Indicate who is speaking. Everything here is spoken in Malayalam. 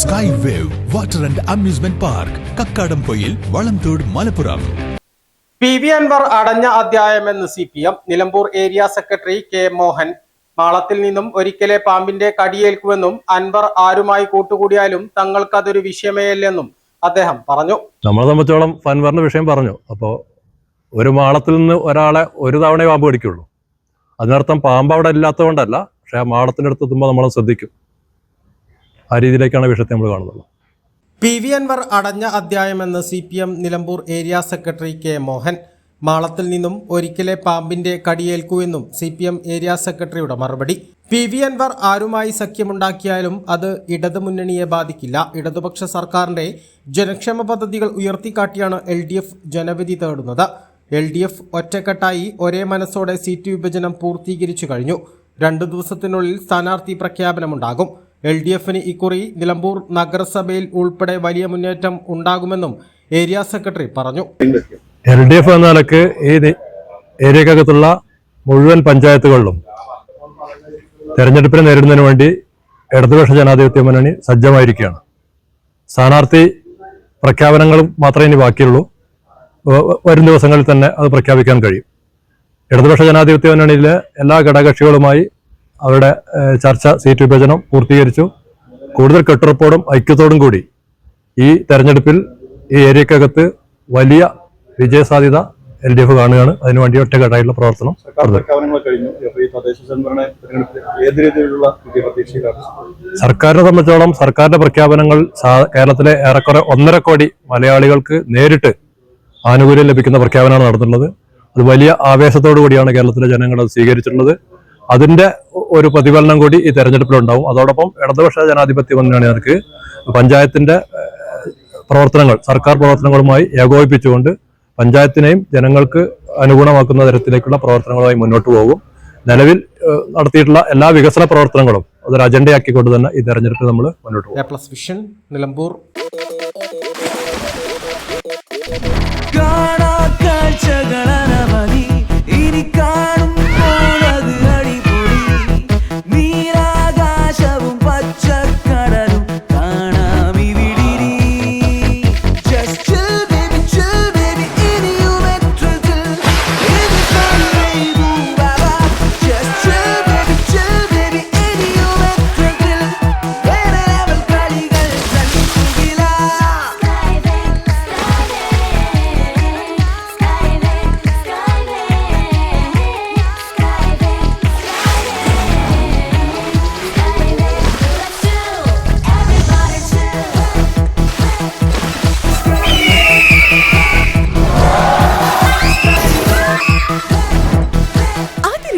Speaker 1: Water and amusement park Kakkadampoyil Valamthode Malappuram
Speaker 2: P V Anvar അടഞ്ഞ അധ്യായമെന്ന് C P M Nilambur area secretary K Mohan. മാളത്തിൽ നിന്നും ഒരിക്കലെ പാമ്പിന്റെ കടിയേൽക്കുമെന്നും അൻവർ ആരുമായി കൂട്ടുകൂടിയാലും തങ്ങൾക്ക് അതൊരു വിഷയമേയല്ലെന്നും അദ്ദേഹം പറഞ്ഞു.
Speaker 3: നമ്മളെ സംബന്ധിച്ചോളം അൻവറിന്റെ വിഷയം പറഞ്ഞു. അപ്പോൾ ഒരു മാളത്തിൽ നിന്ന് ഒരാളെ ഒരു തവണ പാമ്പ് കടിക്കുള്ളൂ. അതിനർത്ഥം പാമ്പ് അവിടെ ഇല്ലാത്തതുകൊണ്ടല്ല പക്ഷെ ആ മാളത്തിന്റെ അടുത്ത് എത്തുമ്പോൾ നമ്മൾ ശ്രദ്ധിക്കും. ആ രീതിയിലേക്കാണ് വിഷയത്തെ നമ്മൾ കാണുന്നത്.
Speaker 2: പി വി അൻവർ അടഞ്ഞ അധ്യായമെന്ന് C P M Nilambur area secretary K Mohan. മാളത്തിൽ നിന്നും ഒരിക്കലെ പാമ്പിന്റെ കടിയേൽക്കൂ എന്നും സി പി എം ഏരിയ സെക്രട്ടറിയുടെ മറുപടി. പി വി അൻവർ ആരുമായി സഖ്യമുണ്ടാക്കിയാലും അത് ഇടതുമുന്നണിയെ ബാധിക്കില്ല. ഇടതുപക്ഷ സർക്കാരിന്റെ ജനക്ഷേമ പദ്ധതികൾ ഉയർത്തിക്കാട്ടിയാണ് എൽ ഡി എഫ് ജനവിധി തേടുന്നത്. എൽ ഡി എഫ് ഒറ്റക്കെട്ടായി ഒരേ മനസ്സോടെ സീറ്റ് വിഭജനം പൂർത്തീകരിച്ചു കഴിഞ്ഞു. രണ്ടു ദിവസത്തിനുള്ളിൽ സ്ഥാനാർത്ഥി പ്രഖ്യാപനമുണ്ടാകും. എൽ ഡി എഫിന് ഇക്കുറി നിലമ്പൂർ നഗരസഭയിൽ ഉൾപ്പെടെ വലിയ മുന്നേറ്റം ഉണ്ടാകുമെന്നും ഏരിയ സെക്രട്ടറി പറഞ്ഞു.
Speaker 3: എൽ ഡി എഫ് എന്ന നിലയ്ക്ക് ഈ ഏരിയക്കകത്തുള്ള മുഴുവൻ പഞ്ചായത്തുകളിലും തെരഞ്ഞെടുപ്പിനെ നേരിടുന്നതിന് വേണ്ടി ഇടതുപക്ഷ ജനാധിപത്യ മുന്നണി സജ്ജമായിരിക്കുകയാണ്. സ്ഥാനാർത്ഥി പ്രഖ്യാപനങ്ങൾ മാത്രമേ ഇനി ബാക്കിയുള്ളൂ. വരും ദിവസങ്ങളിൽ തന്നെ അത് പ്രഖ്യാപിക്കാൻ കഴിയും. ഇടതുപക്ഷ ജനാധിപത്യ മുന്നണിയിലെ എല്ലാ ഘടകകക്ഷികളുമായി അവരുടെ ചർച്ച സീറ്റ് വിഭജനം പൂർത്തീകരിച്ചു. കൂടുതൽ കെട്ടുറപ്പോടും ഐക്യത്തോടും കൂടി ഈ തെരഞ്ഞെടുപ്പിൽ ഈ ഏരിയക്കകത്ത് വലിയ വിജയസാധ്യത എൽ ഡി എഫ് കാണുകയാണ് അതിനുവേണ്ടി ഒറ്റക്കെട്ടായിട്ടുള്ള പ്രവർത്തനം സർക്കാരിനെ സംബന്ധിച്ചോളം സർക്കാരിന്റെ പ്രഖ്യാപനങ്ങൾ കേരളത്തിലെ ഏറെക്കുറെ ഒന്നര കോടി മലയാളികൾക്ക് നേരിട്ട് ആനുകൂല്യം ലഭിക്കുന്ന പ്രഖ്യാപനമാണ് നടത്തുന്നത് അത് വലിയ ആവേശത്തോടു കൂടിയാണ് കേരളത്തിലെ ജനങ്ങൾ അത് സ്വീകരിച്ചിട്ടുള്ളത്. അതിന്റെ ഒരു പ്രതിഫലനം കൂടി ഈ തെരഞ്ഞെടുപ്പിലുണ്ടാവും. അതോടൊപ്പം ഇടതുപക്ഷ ജനാധിപത്യ മുന്നണികൾക്ക് പഞ്ചായത്തിന്റെ പ്രവർത്തനങ്ങൾ സർക്കാർ പ്രവർത്തനങ്ങളുമായി ഏകോപിപ്പിച്ചുകൊണ്ട് പഞ്ചായത്തിനെയും ജനങ്ങൾക്ക് അനുഗുണമാക്കുന്ന തരത്തിലേക്കുള്ള പ്രവർത്തനങ്ങളുമായി മുന്നോട്ട് പോകും. നിലവിൽ നടത്തിയിട്ടുള്ള എല്ലാ വികസന പ്രവർത്തനങ്ങളും അതൊരു അജണ്ടയാക്കിക്കൊണ്ട് തന്നെ ഈ തെരഞ്ഞെടുപ്പിൽ നമ്മൾ മുന്നോട്ട് പോകും.
Speaker 2: A plus vision Nilambur.